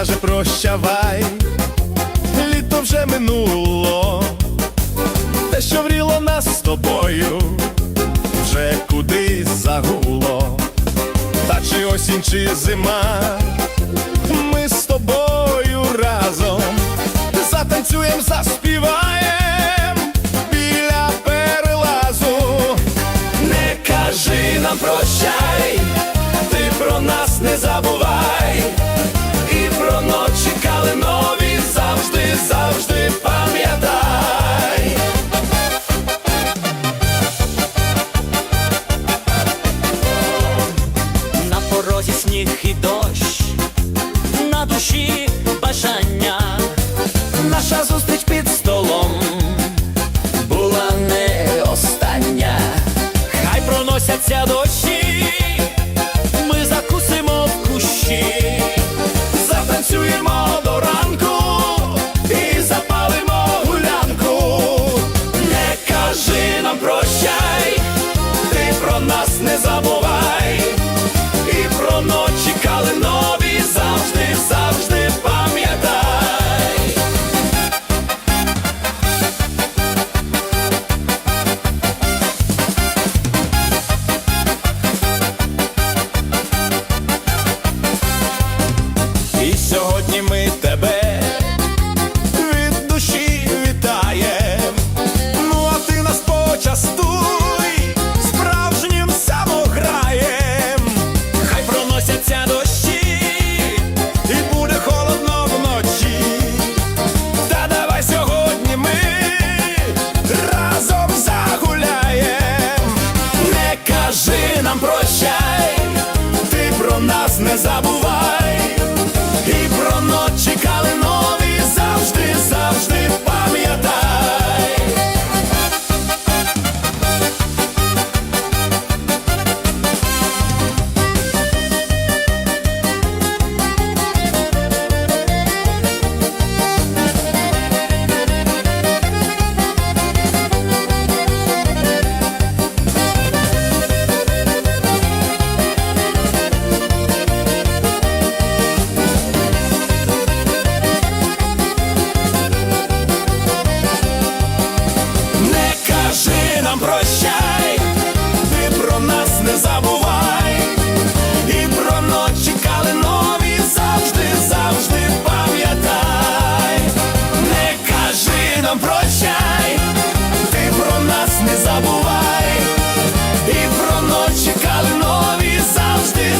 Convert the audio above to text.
каже, прощавай, літо вже минуло, те, що вріло нас з тобою, вже кудись загуло, та чи осінь, чи зима, ми з тобою разом затанцюєм, заспіваємо біля перелазу, не кажи нам прощай, ти про нас не забувай. забувай, і про ночі калинові завжди, завжди. прощай, ти про нас не забувай, і про ночі калинові завжди, завжди пам'ятай, не кажи нам прощай, ти про нас не забувай, і про ночі калинові завжди.